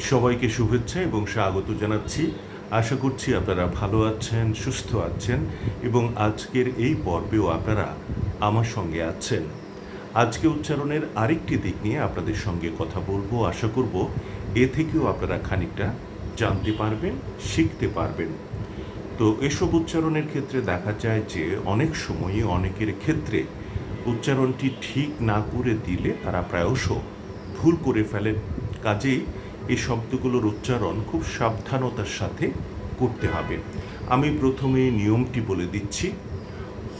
সবাইকে শুভেচ্ছা এবং স্বাগত জানাচ্ছি। আশা করছি আপনারা ভালো আছেন, সুস্থ আছেন এবং আজকের এই পর্বেও আপনারা আমার সঙ্গে আছেন। আজকে উচ্চারণের আরেকটি দিক নিয়ে আপনাদের সঙ্গে কথা বলব। আশা করব এ থেকেও আপনারা খানিকটা জানতে পারবেন, শিখতে পারবেন। তো এসব উচ্চারণের ক্ষেত্রে দেখা যায় যে অনেক সময়ই অনেকের ক্ষেত্রে উচ্চারণটি ঠিক না করে দিলে তারা প্রায়শ ভুল করে ফেলেন। কাজেই এই শব্দগুলোর উচ্চারণ খুব সাবধানতার সাথে করতে হবে। আমি প্রথমে নিয়মটি বলে দিচ্ছি।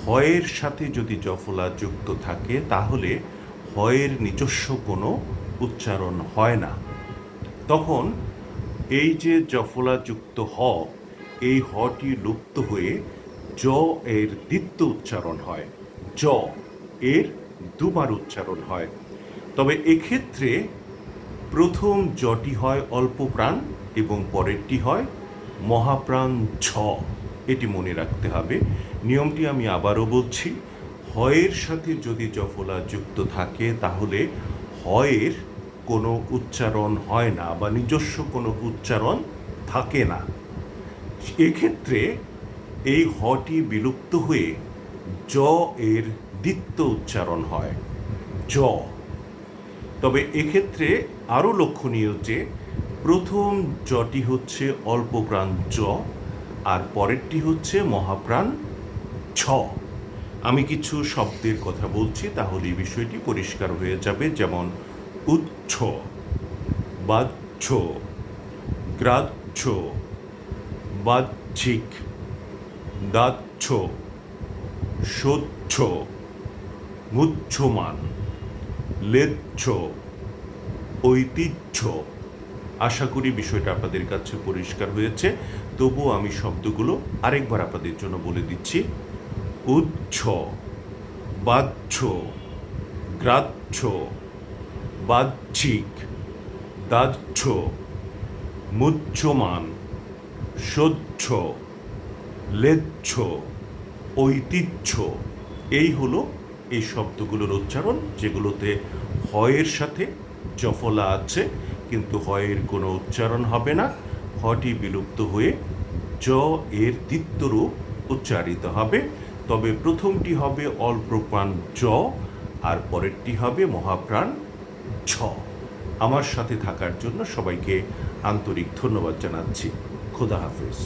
হয়ের সাথে যদি জফলা যুক্ত থাকে, তাহলে হয়ের নিজস্ব কোনো উচ্চারণ হয় না। তখন এই যে জফলা যুক্ত হ, এই হটি লুপ্ত হয়ে জ এর দ্বিত্ব উচ্চারণ হয়। জ এর দুবার উচ্চারণ হয়। তবে এক্ষেত্রে প্রথম জটি হয় অল্প প্রাণ এবং পরেরটি হয় মহাপ্রাণ ছ। এটি মনে রাখতে হবে। নিয়মটি আমি আবারও বলছি, হয়ের সাথে যদি জফলা যুক্ত থাকে, তাহলে হয়ের কোনো উচ্চারণ হয় না বা নিজস্ব কোনো উচ্চারণ থাকে না। এক্ষেত্রে এই হটি বিলুপ্ত হয়ে জ এর দ্বিত্ব উচ্চারণ হয়। জ তবে এক্ষেত্রে আরও লক্ষণীয় যে প্রথম জটি হচ্ছে অল্প প্রাণ জ আর পরেরটি হচ্ছে মহাপ্রাণ ছ। আমি কিছু শব্দের কথা বলছি তাহলে এই বিষয়টি পরিষ্কার হয়ে যাবে, যেমন উচ্ছ, বাহ্য, গ্রাহ্য, বাহ্যিক, দাহ্য স্বচ্ছ মুচ্ছমান। লেচ্ছ ঐতিহ্য। আশা করি বিষয়টা আপনাদের কাছে পরিষ্কার হয়েছে। তবুও আমি শব্দগুলো আরেকবার আপনাদের জন্য বলে দিচ্ছি। উচ্ছ, বাহ্য, গ্রাহ্য, বাহ্যিক, দাহ্য, মুচ্ছমান, সহ্য লেচ্ছ ঐতিহ্য। এই হলো এই শব্দগুলোর উচ্চারণ, যেগুলোতে হয়ের সাথে জফলা আছে, কিন্তু হয়ের কোনো উচ্চারণ হবে না। হটি বিলুপ্ত হয়ে জ এর দ্বিত্বরূপ উচ্চারিত হবে। তবে প্রথমটি হবে অল্পপ্রাণ জ, আর পরেরটি হবে মহাপ্রাণ ছ আমার সাথে থাকার জন্য সবাইকে আন্তরিক ধন্যবাদ জানাচ্ছি। খোদা হাফেজ।